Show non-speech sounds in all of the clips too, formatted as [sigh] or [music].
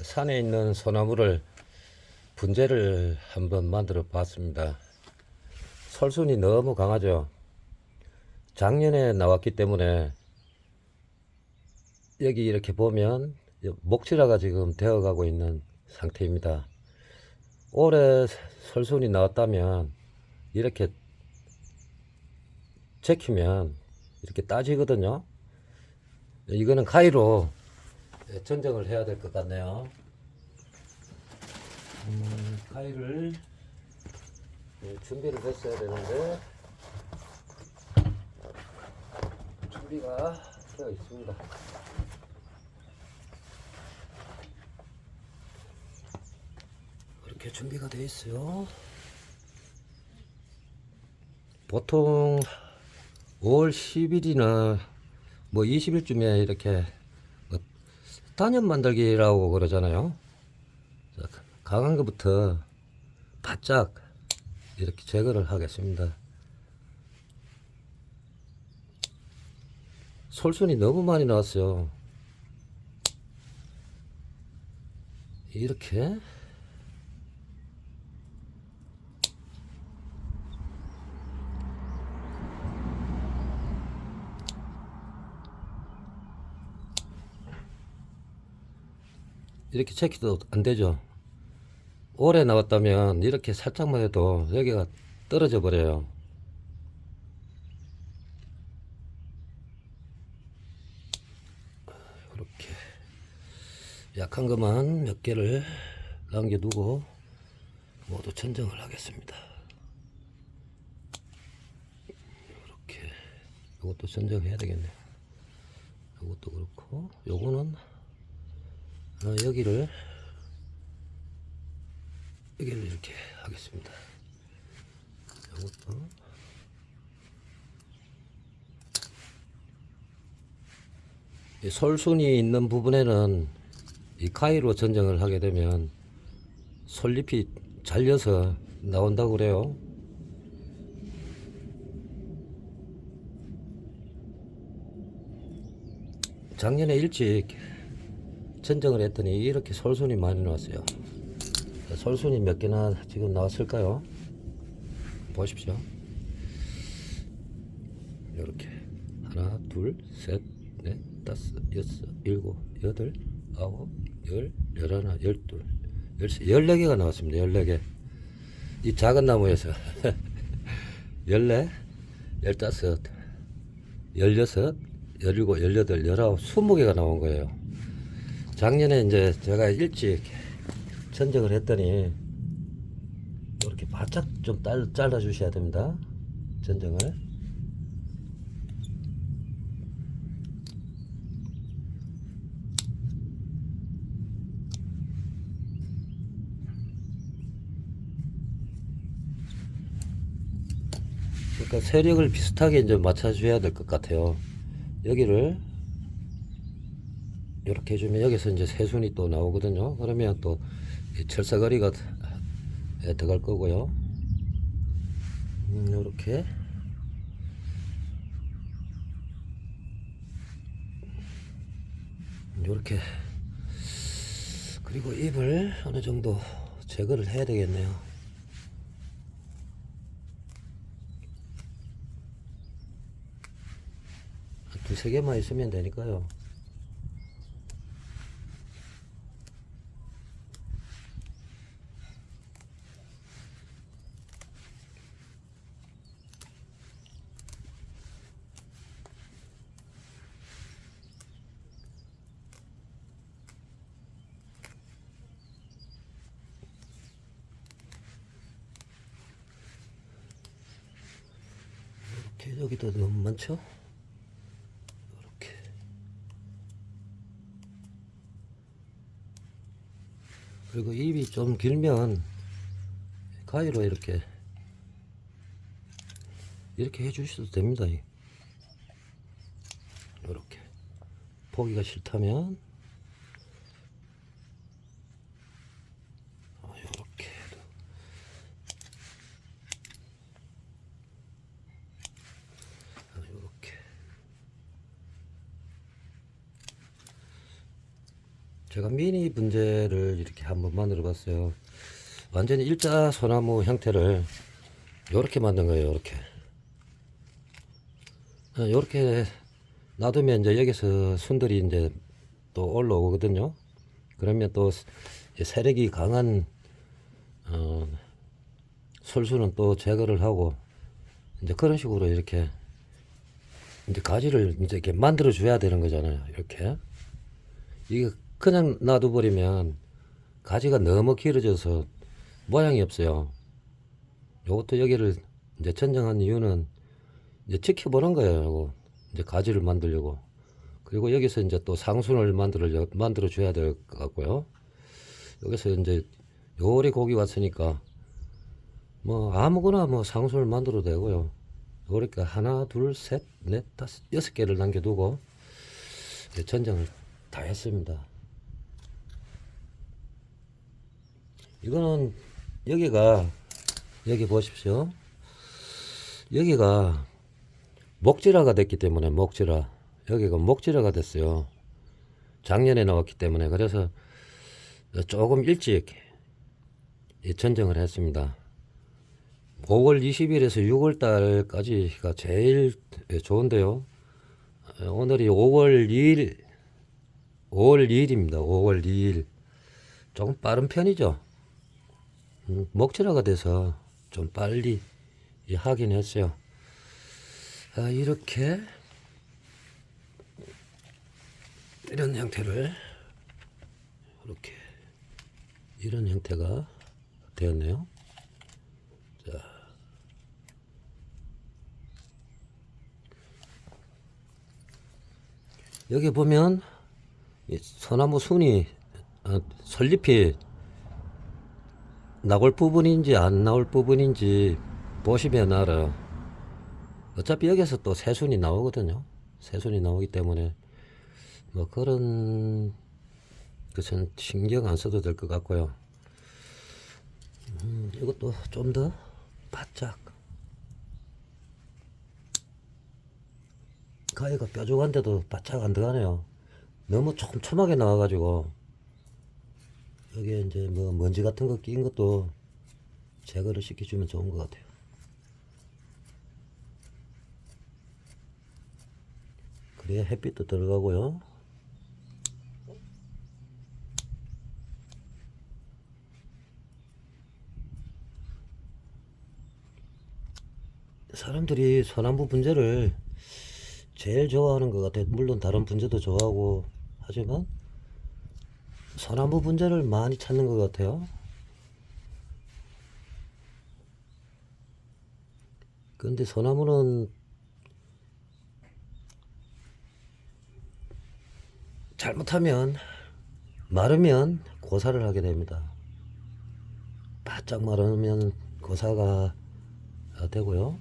산에 있는 소나무를 분재를 한번 만들어 봤습니다. 설순이 너무 강하죠. 작년에 나왔기 때문에 여기 이렇게 보면 목질화가 지금 되어가고 있는 상태입니다. 올해 설순이 나왔다면 이렇게 제키면 이렇게 따지거든요. 이거는 가위로 전정을 해야 될 것 같네요. 음, 가위를 예, 준비를 했어야 되는데 준비가 되어 있습니다. 이렇게 준비가 되어 있어요. 보통 5월 10일이나 뭐 20일쯤에 이렇게 뭐 단연 만들기라고 그러잖아요. 자, 강한 것부터 바짝 이렇게 제거를 하겠습니다. 솔순이 너무 많이 나왔어요. 이렇게 이렇게 체크도 안 되죠. 오래 나왔다면 이렇게 살짝만 해도 여기가 떨어져 버려요. 이렇게 약한 것만 몇 개를 남겨두고 모두 천정을 하겠습니다. 이렇게 이것도 천정해야 되겠네요. 이것도 그렇고 요거는 어, 여기를 여기를 이렇게 하겠습니다. 이것도 이 솔순이 있는 부분에는 이 가위로 전정을 하게 되면 솔잎이 잘려서 나온다고 그래요. 작년에 일찍 전정을 했더니 이렇게 솔순이 많이 나왔어요. 솔순이 몇 개나 지금 나왔을까요? 보십시오. 이렇게 하나, 둘, 셋, 넷, 다섯, 여섯, 일곱, 여덟, 아홉, 열, 열하나, 열둘, 열세, 열네 개가 나왔습니다. 열네 개. 이 작은 나무에서 [laughs] 열네, 열다섯, 열여섯, 열일곱, 열여덟, 열아홉, 스무 개가 나온 거예요. 작년에 이제 제가 일찍 천정을 했더니 이렇게 바짝 좀 딸, 잘라 주셔야 됩니다. 전정을. 그러니까 세력을 비슷하게 이제 맞춰줘야 될 것 같아요. 여기를 이렇게 해주면 여기서 이제 새순이 또 나오거든요. 그러면 또 철사거리가 예, 들어갈 거고요. 음, 이렇게 이렇게 그리고 잎을 어느 정도 제거를 해야 되겠네요. 두세 개만 있으면 되니까요. 이렇게 여기도 너무 많죠? 이렇게 그리고 입이 좀 길면 가위로 이렇게 이렇게 해주셔도 됩니다. 이렇게 보기가 싫다면 이렇게 이렇게 제가 미니 분재를 이렇게 한번 만들어 봤어요. 완전히 일자 소나무 형태를 요렇게 만든 거예요. 요렇게. 어, 요렇게 놔두면 이제 여기서 순들이 이제 또 올라오거든요. 그러면 또 세력이 강한 어, 솔수는 또 제거를 하고 이제 그런 식으로 이렇게 이제 가지를 이제 이렇게 만들어 줘야 되는 거잖아요. 이렇게 이게 그냥 놔둬버리면 가지가 너무 길어져서 모양이 없어요. 요것도 여기를 이제 천정한 이유는 이제 지켜보는 거예요. 요거. 이제 가지를 만들려고. 그리고 여기서 이제 또 상순을 만들어 만들어 줘야 될 것 같고요. 여기서 이제 요리 고기 왔으니까 뭐 아무거나 뭐 상순을 만들어도 되고요. 요렇게 하나, 둘, 셋, 넷, 다섯, 여섯 개를 남겨두고 이제 전장을 다 했습니다. 이거는 여기가 여기 보십시오. 여기가 목지라가 됐기 때문에 목지라 여기가 목지라가 됐어요. 작년에 나왔기 때문에 그래서 조금 일찍 이 전쟁을 했습니다. 5월 20일에서 6월 달까지가 제일 좋은데요. 오늘이 5월 2일, 5월 2일입니다. 5월 2일. 조금 빠른 편이죠. 음, 목질화가 돼서 좀 빨리 이 하긴 했어요. 아, 이렇게 이런 형태를 이렇게 이런 형태가 되었네요. 자, 여기 보면 이 소나무 순이 어, 설잎이 나올 부분인지 안 나올 부분인지 보시면 알아요. 어차피 여기서 또 새순이 나오거든요. 새순이 나오기 때문에 뭐 그런 것은 신경 안 써도 될 것 같고요. 음, 이것도 좀 더 바짝 가위가 뾰족한데도 바짝 안 들어가네요. 너무 촘촘하게 나와가지고 여기에 이제 뭐 먼지 같은 거 낀 것도 제거를 시켜주면 좋은 것 같아요. 그래야 햇빛도 들어가고요. 사람들이 소나무 분재를 제일 좋아하는 것 같아요. 물론 다른 분재도 좋아하고 하지만 소나무 분재를 많이 찾는 것 같아요. 근데 소나무는 잘못하면 마르면 고사를 하게 됩니다. 바짝 마르면 고사가 되고요.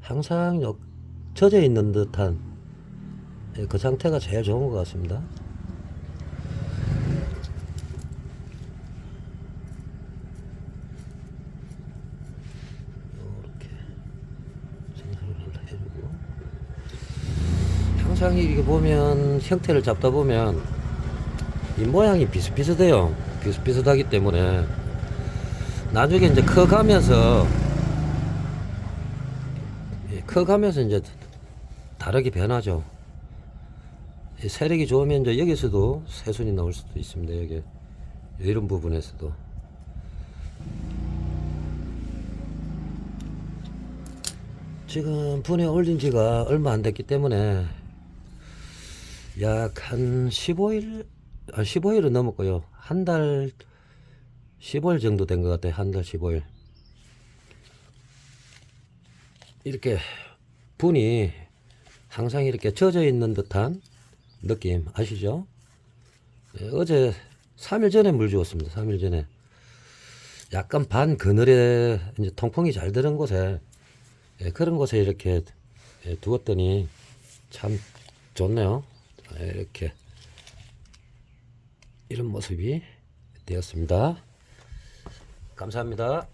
항상 여- 젖어 있는 듯한 예, 그 상태가 제일 좋은 것 같습니다. 이렇게 생각을 해주고 항상 이게 보면 형태를 잡다 보면 이 모양이 비슷비슷해요. 비슷비슷하기 때문에 나중에 이제 커가면서 예, 커가면서 이제 다르게 변하죠. 이 세력이 좋으면 이제 여기서도 새순이 나올 수도 있습니다. 여기 이런 부분에서도. 지금 분에 올린 지가 얼마 안 됐기 때문에 약 한 15일, 아, 15일은 넘었고요. 한 달, 15일 정도 된 것 같아요. 한 달 15일. 이렇게 분이 항상 이렇게 젖어 있는 듯한 느낌 아시죠? 예, 어제 3일 전에 물 주었습니다. 3일 전에. 약간 반 그늘에 이제 통풍이 잘 되는 곳에 예, 그런 곳에 이렇게 예, 두었더니 참 좋네요. 예, 이렇게 이런 모습이 되었습니다. 감사합니다.